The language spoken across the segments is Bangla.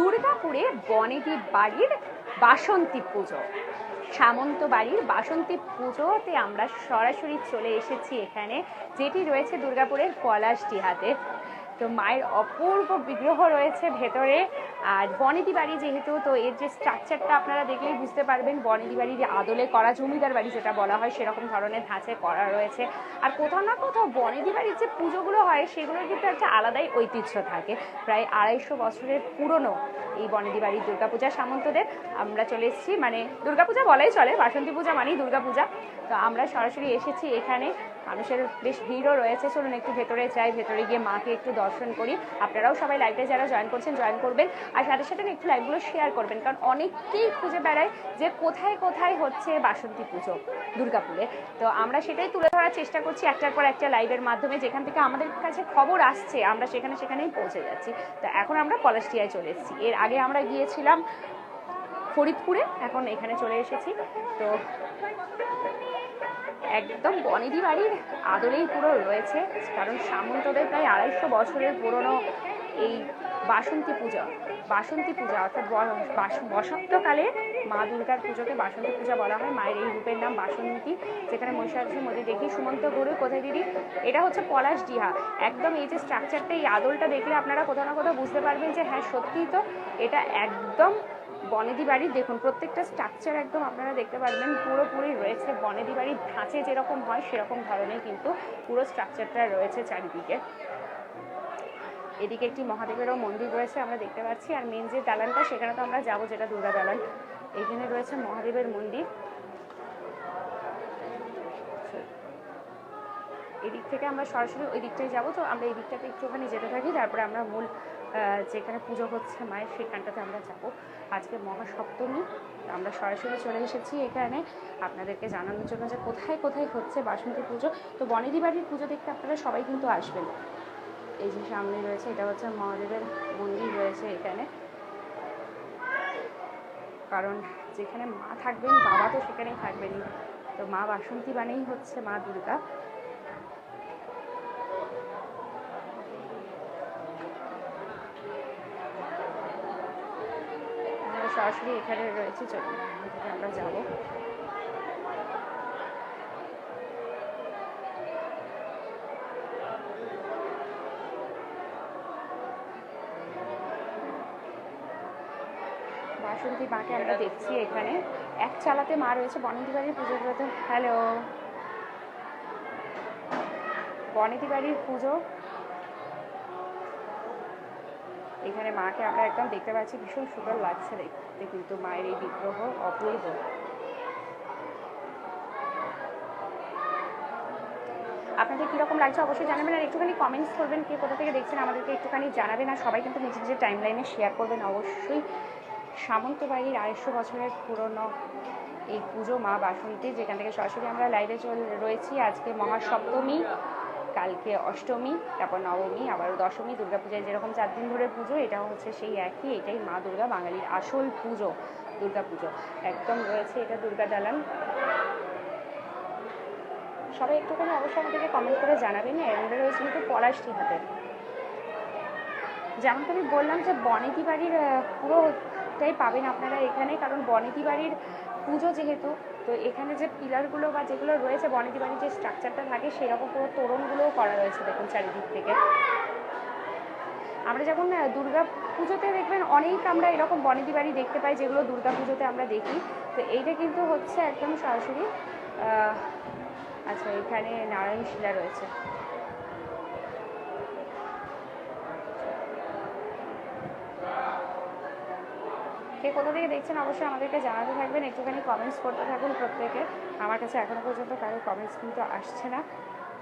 দুর্গাপুরে বনেদি বাড়ির বাসন্তী পুজো। সামন্ত বাড়ির বাসন্তী পুজোতে আমরা সরাসরি চলে এসেছি এখানে, যেটি রয়েছে দুর্গাপুরের পলাশডিহাতে তো মায়ের অপূর্ব বিগ্রহ রয়েছে ভেতরে। আর বনেদি বাড়ি যেহেতু, তো এর যে স্ট্রাকচারটা আপনারা দেখলেই বুঝতে পারবেন, বনেদি বাড়ির আদলে করা জমিদার বাড়ি যেটা বলা হয়, সেরকম ধরনের ধাঁচে করা রয়েছে। আর কোথাও না কোথাও বনেদি বাড়ির যে পুজোগুলো হয়, সেগুলোর কিন্তু একটা আলাদাই ঐতিহ্য থাকে। প্রায় আড়াইশো বছরের পুরনো এই বনেদি বাড়ির দুর্গাপূজা সামন্তদের। আমরা চলে এসেছি মানে দুর্গাপূজা বলাই চলে, বাসন্তী পূজা মানেই দুর্গাপূজা। তো আমরা সরাসরি এসেছি এখানে। মানুষের বেশ ভিড়ও রয়েছে। চলুন একটু ভেতরে যাই, ভেতরে গিয়ে মাকে একটু দর্শন করি। আপনারাও সবাই লাইভে যারা জয়েন করছেন জয়েন করবেন। আর সাথে সাথে একটু লাইভগুলো শেয়ার করবেন, কারণ অনেকেই খুঁজে বেড়ায় যে কোথায় কোথায় হচ্ছে বাসন্তী পুজো দুর্গাপুরে। তো আমরা সেটাই তুলে ধরার চেষ্টা করছি একটার পর একটা লাইভের মাধ্যমে। যেখান থেকে আমাদের কাছে খবর আসছে, আমরা সেখানে সেখানেই পৌঁছে যাচ্ছি। তো এখন আমরা পলাশটিয়ায় চলে এসেছি। এর আগে আমরা গিয়েছিলাম ফরিদপুরে, এখন এখানে চলে এসেছি। তো একদম বনেদি বাড়ির আদলেই পুরো রয়েছে, কারণ সামন্তদের প্রায় আড়াইশো বছরের পুরনো এই বাসন্তী পূজা বাসন্তী পূজা অর্থাৎ বসন্তকালে মা দুর্গার পুজোকে বাসন্তী পূজা বলা হয়। মায়ের এই রূপের নাম বাসন্তী, যেখানে মহিষাসুর মধ্যে দেখি, সুমন্ত গরু কোথায় দিদি? এটা হচ্ছে পলাশ ডিহা। একদম এই যে স্ট্রাকচারটা এই আদলটা দেখলে আপনারা কোথাও না কোথাও বুঝতে পারবেন যে হ্যাঁ সত্যিই তো এটা একদম বনেদি বাড়ির দেখুন, প্রত্যেকটা স্ট্রাকচার একদম আপনারা দেখতে পারবেন, পুরোপুরি রয়েছে বনেদি বাড়ির ধাঁচে যেরকম হয়, সেরকম ধরনের কিন্তু পুরো স্ট্রাকচারটা রয়েছে চারিদিকে। এদিকে একটি মহাদেবেরও মন্দির রয়েছে, আমরা দেখতে পাচ্ছি। আর মেন যে দালানটা, সেখানে তো আমরা যাব যেটা দুর্গা দালান। এখানে রয়েছে মহাদেবের মন্দির। এদিক থেকে আমরা সরাসরি ওই দিকটায় যাব। তো আমরা এই দিকটাতে একটুখানি যেতে থাকি। তারপরে আমরা মূল যেখানে পুজো হচ্ছে মায়ের সেখানটাতে আমরা যাব। আজকে মহাসপ্তমী। আমরা সরাসরি চলে এসেছি এখানে। আপনাদেরকে জানানোর জন্য যে কোথায় কোথায় হচ্ছে বাসন্তী পুজো। তো বনেদি বাড়ির পুজো দেখতে আপনারা সবাই কিন্তু আসবেন। এই যে সামনে রয়েছে, এটা হচ্ছে মহাদেবের মন্দির রয়েছে এখানে। কারণ যেখানে মা থাকবেন, বাবা তো সেখানেই থাকবেনই। তো মা বাসন্তী বানেই হচ্ছে মা দুর্গা আমরা সরাসরি এখানে রয়েছে, চলুন আমরা যাব। বাসন্তী মাকে আমরা দেখছি এখানে। এক চালাতে মা রয়েছে, বনেদি বাড়ির পুজো করতে। হ্যালো বনেদি বাড়ির পুজো এখানে মাকে আমরা একদম দেখতে পাচ্ছি, ভীষণ সুন্দর লাগছে দেখতে কিন্তু মায়ের এই বিগ্রহ অপূর্ব। আপনাদের কীরকম লাগছে অবশ্যই জানাবেন, আর একটুখানি কমেন্টস করবেন কে কোথা থেকে দেখছেন, আমাদেরকে একটুখানি জানাবেন, আর সবাই কিন্তু নিজের নিজের টাইম লাইনে শেয়ার করবেন অবশ্যই। সামন্ত বাড়ির আড়াইশো বছরের পুরনো এই পুজো মা বাসন্তী, যেখান থেকে সরাসরি আমরা লাইভে চল, রয়েছি। আজকে মহাসপ্তমী। কালকে অষ্টমী, তারপর নবমী আবার দশমী, দুর্গাপূজায় যেরকম চার দিন ধরে পুজো, এটাও হচ্ছে সেই একই, এটাই মা দুর্গা বাঙালির আসল পুজো দুর্গা পুজো একদম রয়েছে এটা দুর্গা দালান। সবাই একটুখানি অবশ্যই আমাদেরকে কমেন্ট করে জানাবেন, এর রয়েছে কিন্তু পলাশটি হাতের যেমন আমি বললাম যে বনেদি বাড়ির পুরোটাই পাবেন আপনারা এখানে, কারণ বনেদি বাড়ির পুজো যেহেতু তো এখানে যে পিলারগুলো বা যেগুলো রয়েছে বনেদি বাড়ির যে স্ট্রাকচারটা থাকে সেরকম পুরো তোরণগুলোও করা রয়েছে দেখুন চারিদিক থেকে। আমরা আহ, দুর্গা পুজোতে দেখবেন অনেক আমরা এরকম বনেদি বাড়ি দেখতে পাই যেগুলো দুর্গা পুজোতে আমরা দেখি। তো এইটা কিন্তু হচ্ছে একদম সরাসরি আচ্ছা এখানে নারায়ণ শিলা রয়েছে। কে কোথা থেকে দেখছেন অবশ্যই আমাদেরকে জানাতে থাকবেন, একটুখানি কমেন্টস করতে থাকুন প্রত্যেকে। আমার কাছে এখনও পর্যন্ত কারও কমেন্টস কিন্তু আসছে না।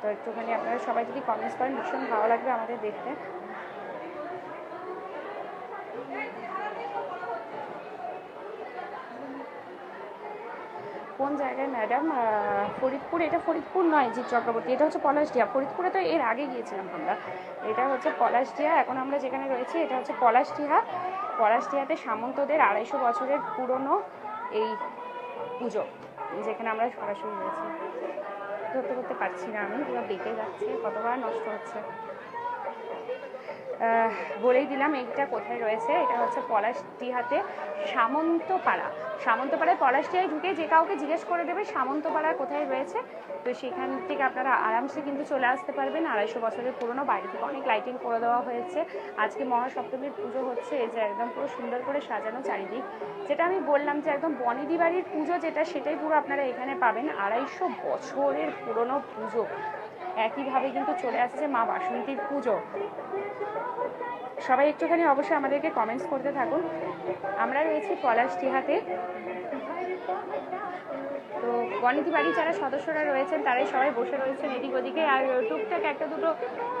তো একটুখানি আপনারা সবাই যদি কমেন্টস করেন ভীষণ ভালো লাগবে আমাদের দেখতে। কোন জায়গায় ম্যাডাম ফরিদপুর, এটা ফরিদপুর নয়, জিৎ চক্রবর্তী, এটা হচ্ছে পলাশডিয়া। ফরিদপুরে তো এর আগে গিয়েছিলাম আমরা। এটা হচ্ছে পলাশডিয়া। এখন আমরা যেখানে রয়েছি, এটা হচ্ছে পলাশডিহা। পলাশডিহাতে সামন্তদের আড়াইশো বছরের পুরনো এই পুজো, যেখানে আমরা সরাসরি রয়েছি। ধরতে করতে পারছি না আমি, পুরো বেঁকে যাচ্ছে, কতবার নষ্ট হচ্ছে। বলেই দিলাম, এইটা কোথায় রয়েছে? এটা হচ্ছে পলাশডিহাতে সামন্তপাড়া। সামন্তপাড়ায় পলাশডিহায় ঢুকে যে কাউকে জিজ্ঞেস করে দেবে সামন্তপাড়া কোথায় রয়েছে, তো সেখান থেকে আপনারা আরামসে কিন্তু চলে আসতে পারবেন। আড়াইশো বছরের পুরনো বাড়ি থেকে অনেক লাইটিং করে দেওয়া হয়েছে। আজকে মহাসপ্তমীর পুজো হচ্ছে, এই যে একদম পুরো সুন্দর করে সাজানো চারিদিক। যেটা আমি বললাম যে একদম বনেদি বাড়ির পুজো যেটা, সেটাই পুরো আপনারা এখানে পাবেন। আড়াইশো বছরের পুরনো পুজো। একইভাবে কিন্তু চলে আসছে মা বাসন্তীর পুজো। সবাই একটুখানি অবশ্যই আমাদেরকে কমেন্টস করতে থাকুন। আমরা রয়েছি পলাশটিহাতে তো বনেদি বাড়ির যারা সদস্যরা রয়েছেন, তারাই সবাই বসে রয়েছেন এদিক ওদিকে। আর টুকটাক একটা দুটো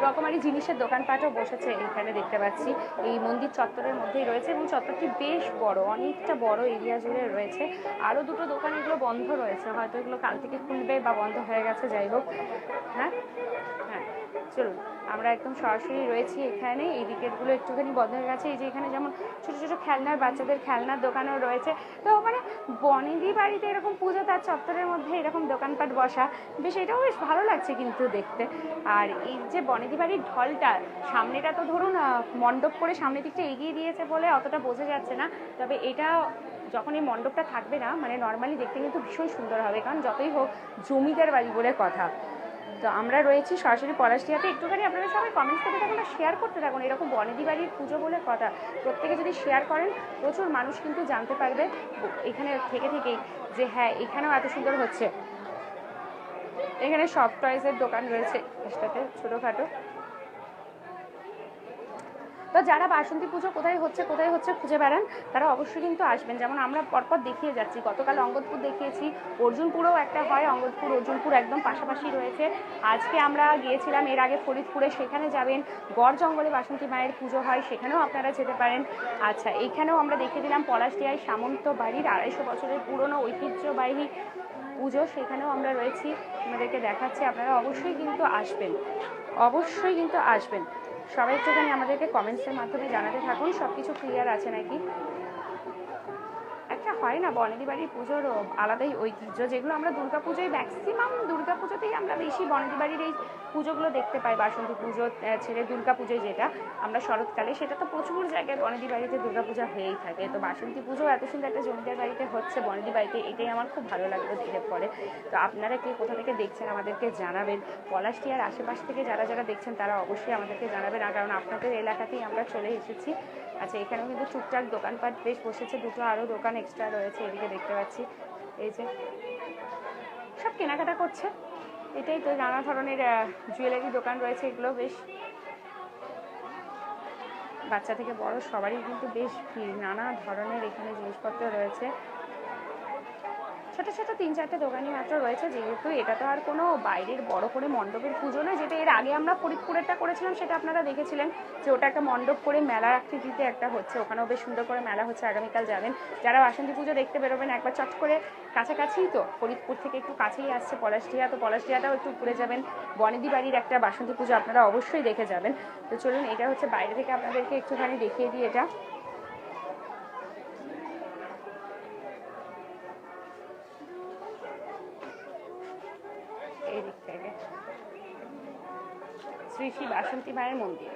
রকমারি জিনিসের দোকানপাটও বসেছে এখানে দেখতে পাচ্ছি। এই মন্দির চত্বরের মধ্যেই রয়েছে এবং চত্বরটি বেশ বড়, অনেকটা বড় এরিয়া জুড়ে রয়েছে। আরও দুটো দোকান এগুলো বন্ধ রয়েছে, হয়তো এগুলো কাল থেকে খুলবে বা বন্ধ হয়ে গেছে, যাই হোক। হ্যাঁ? হ্যাঁ চলুন। আমরা একদম সরাসরি রয়েছি এখানে। এই দিকেরগুলো একটুখানি বন্ধ হয়ে গেছে। এই যে এখানে যেমন ছোটো ছোটো খেলনার, বাচ্চাদের খেলনার দোকানও রয়েছে। তো মানে বনেদি বাড়িতে এরকম পুজো তার চত্বরের মধ্যে এরকম দোকানপাট বসা বেশ, এটাও বেশ ভালো লাগছে কিন্তু দেখতে। আর এই যে বনেদি বাড়ির ঢলটা, সামনেটা তো ধরুন মণ্ডপ করে সামনের দিকটা এগিয়ে দিয়েছে বলে অতটা বোঝা যাচ্ছে না। তবে এটা যখন এই মণ্ডপটা থাকবে না মানে নর্মালি দেখতে কিন্তু ভীষণ সুন্দর হবে। কারণ যতই হোক, জমিদার বাড়ি বলে কথা। তো আমরা রয়েছি সরাসরি পলাশিয়াতে। একটুখানি আপনারা সবাই কমেন্টস করতে থাকুন আর শেয়ার করতে থাকুন। এরকম বনেদি বাড়ির পুজো বলে কথা। প্রত্যেকে যদি শেয়ার করেন, প্রচুর মানুষ কিন্তু জানতে পারবে এখানে থেকে থেকেই যে হ্যাঁ এখানেও এত সুন্দর হচ্ছে। এখানে সব টয়েসের দোকান রয়েছে। সেটাতে ছোটোখাটো। তো যারা বাসন্তী পুজো কোথায় হচ্ছে কোথায় হচ্ছে খুঁজে বেড়ান, তারা অবশ্যই কিন্তু আসবেন। যেমন আমরা পরপর দেখিয়ে যাচ্ছি, গতকাল অঙ্গদপুর দেখিয়েছি, অর্জুনপুরেও একটা হয়, অঙ্গদপুর, অর্জুনপুর একদম পাশাপাশি রয়েছে। আজকে আমরা গিয়েছিলাম, এর আগে ফরিদপুরে, সেখানে যাবেন, গড় জঙ্গলে বাসন্তী মায়ের পুজো হয়, সেখানেও আপনারা যেতে পারেন। আচ্ছা এইখানেও আমরা দেখে দিলাম পলাশডিয়ায় সামন্ত বাড়ির আড়াইশো বছরের পুরনো ঐতিহ্যবাহী পুজো, সেখানেও আমরা রয়েছি। আমাদেরকে দেখাচ্ছি, আপনারা অবশ্যই কিন্তু আসবেন। অবশ্যই কিন্তু আসবেন। সবাই একটুখানি আমাদেরকে কমেন্টসের মাধ্যমে জানাতে থাকুন। সব কিছু ক্লিয়ার আছে নাকি? একটা হয় না, বনেদি বাড়ির পুজোর আলাদাই ঐতিহ্য। যেগুলো আমরা দুর্গা পুজোয় ম্যাক্সিমাম দুর্গা পুজোতেই আমরা বেশি বনেদি বাড়ির এই পুজোগুলো দেখতে পাই। বাসন্তী পুজো ছেড়ে দুর্গা পুজোয় যেটা, আমরা শরৎকালে, সেটা তো প্রচুর জায়গায় বনেদি বাড়িতে দুর্গা পূজা হয়েই থাকে। তো বাসন্তী পুজো এত সুন্দর একটা জমিদার বাড়িতে হচ্ছে বনেদি বাড়িতে, এটাই আমার খুব ভালো লাগল দেখে পরে। তো আপনারা কে কোথা থেকে দেখছেন আমাদেরকে জানাবেন। পলাশটিয়ার আশেপাশ থেকে যারা যারা দেখছেন, তারা অবশ্যই আমাদেরকে জানাবেন। কারণ আপনাদের এলাকাতেই আমরা চলে এসেছি। আচ্ছা এখানেও কিন্তু টুকটাক দোকানপাট বেশ বসেছে, দুটো আরও দোকান এক্সট্রা রয়েছে, এদিকে দেখতে পাচ্ছি। এই যে সব কেনাকাটা করছে। এটাই তো নানা ধরনের জুয়েলারি দোকান রয়েছে, এগুলো বেশ। বাচ্চা থেকে বড় সবারই কিন্তু বেশ ভিড়, নানা ধরনের এখানে জিনিসপত্র রয়েছে। ছোট ছোট তিন চারটে দোকানই মাত্র রয়েছে, যেহেতু এটা তো আর কোনো বাইরের বড় করে মণ্ডপের পুজো নয়, যেটা এর আগে আমরা ফরিদপুরেরটা করেছিলাম, সেটা আপনারা দেখেছিলেন যে ওটা একটা মণ্ডপ করে মেলার আকৃতিতে একটা হচ্ছে। ওখানেও বেশ সুন্দর করে মেলা হচ্ছে, আগামীকাল যাবেন। যারা বাসন্তী পুজো দেখতে বেরোবেন, একবার চট করে কাছাকাছিই তো, ফরিদপুর থেকে একটু কাছেই আসছে পলাশডিহা, তো পলাশডিহাটাও একটু ঘুরে যাবেন। বনেদি বাড়ির একটা বাসন্তী পুজো আপনারা অবশ্যই দেখে যাবেন। তো চলুন, এটা হচ্ছে বাইরে থেকে আপনাদেরকে একটুখানি দেখিয়ে দিই এটা। এই দিক থেকে। শ্রী শ্রী বাসন্তী মায়ের মন্দির।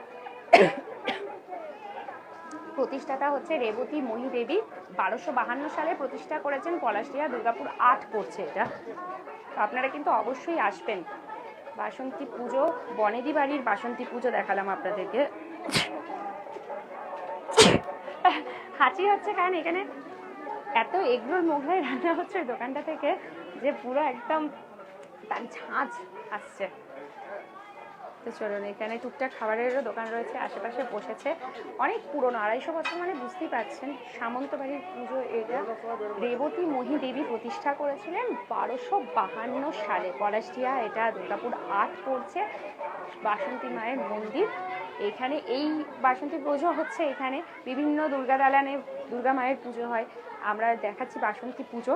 প্রতিষ্ঠাতা হচ্ছে রেবতী মহিদেবী। বারোশো বাহান্ন সালে প্রতিষ্ঠা করেছেন পলাশিয়া, দুর্গাপুর আট পড়ছে এটা। তো আপনারা কিন্তু অবশ্যই আসবেন। বাসন্তী পুজো, বনেদি বাড়ির বাসন্তী পুজো দেখালাম আপনাদেরকে। হাঁচি হচ্ছে কারণ এখানে এত এগরোল মোগলাই রান্না হচ্ছে দোকানটা থেকে যে পুরো একদম তার ঝাঁঝ আসছে। তো চলুন, এখানে টুকটাক খাবারেরও দোকান রয়েছে, আশেপাশে বসেছে অনেক পুরনো, আড়াইশো বছর মানে বুঝতেই পারছেন, সামন্ত বাড়ির পুজো এটা। রেবতী মহিদেবী প্রতিষ্ঠা করেছিলেন বারোশো বাহান্ন সালে। পলাশটিয়া এটা দুর্গাপুর আট পড়ছে বাসন্তী মায়ের মন্দির। এখানে এই বাসন্তী পুজো হচ্ছে এখানে। বিভিন্ন দুর্গা দালানে দুর্গা মায়ের পুজো হয়। আমরা দেখাচ্ছি বাসন্তী পুজো।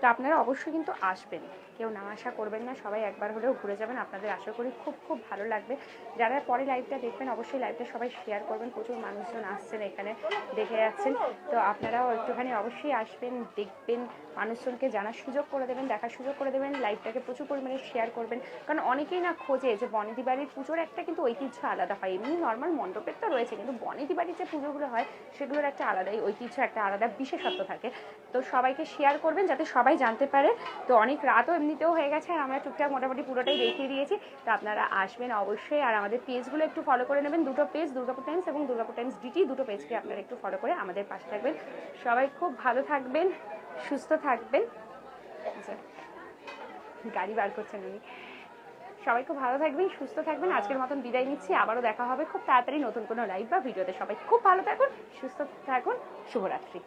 তো আপনারা অবশ্যই কিন্তু আসবেন। কেউ না আসা করবেন না, সবাই একবার হলেও ঘুরে যাবেন। আপনাদের আশা করি খুব খুব ভালো লাগবে। যারা পরে লাইভটা দেখবেন, অবশ্যই লাইভটা সবাই শেয়ার করবেন। প্রচুর মানুষজন আসছেন এখানে, দেখে যাচ্ছেন। তো আপনারাও একটুখানি অবশ্যই আসবেন, দেখবেন, মানুষজনকে জানার সুযোগ করে দেবেন, দেখার সুযোগ করে দেবেন লাইভটাকে প্রচুর পরিমাণে শেয়ার করবেন। কারণ অনেকেই না খোঁজে যে বনেদি বাড়ির পুজোর একটা কিন্তু ঐতিহ্য আলাদা হয়। এমনি নর্মাল মণ্ডপের তো রয়েছে, কিন্তু বনেদি বাড়ির যে পুজোগুলো হয়, সেগুলোর একটা আলাদাই ঐতিহ্য, একটা আলাদা বিশেষত্ব থাকে। তো সবাইকে শেয়ার করবেন, যাতে সবাই জানতে পারে। তো অনেক রাতও এমনিতেও হয়ে গেছে আর আমরা টুকটাক মোটামুটি পুরোটাই দেখিয়ে দিয়েছি। তো আপনারা আসবেন অবশ্যই আর আমাদের পেজগুলো একটু ফলো করে নেবেন। দুটো পেজ দুর্গাপুর টাইমস এবং দুর্গাপুর টাইমস ডিটি দুটো পেজকে আপনারা একটু ফলো করে আমাদের পাশে থাকবেন। সবাই খুব ভালো থাকবেন সুস্থ থাকবেন। আচ্ছা, গাড়ি বার করছেন উনি। সবাই খুব ভালো থাকবেন সুস্থ থাকবেন। আজকের মতন বিদায় নিচ্ছি। আবারও দেখা হবে খুব তাড়াতাড়ি নতুন কোনো লাইভ বা ভিডিওতে সবাই খুব ভালো থাকুন সুস্থ থাকুন। শুভরাত্রি।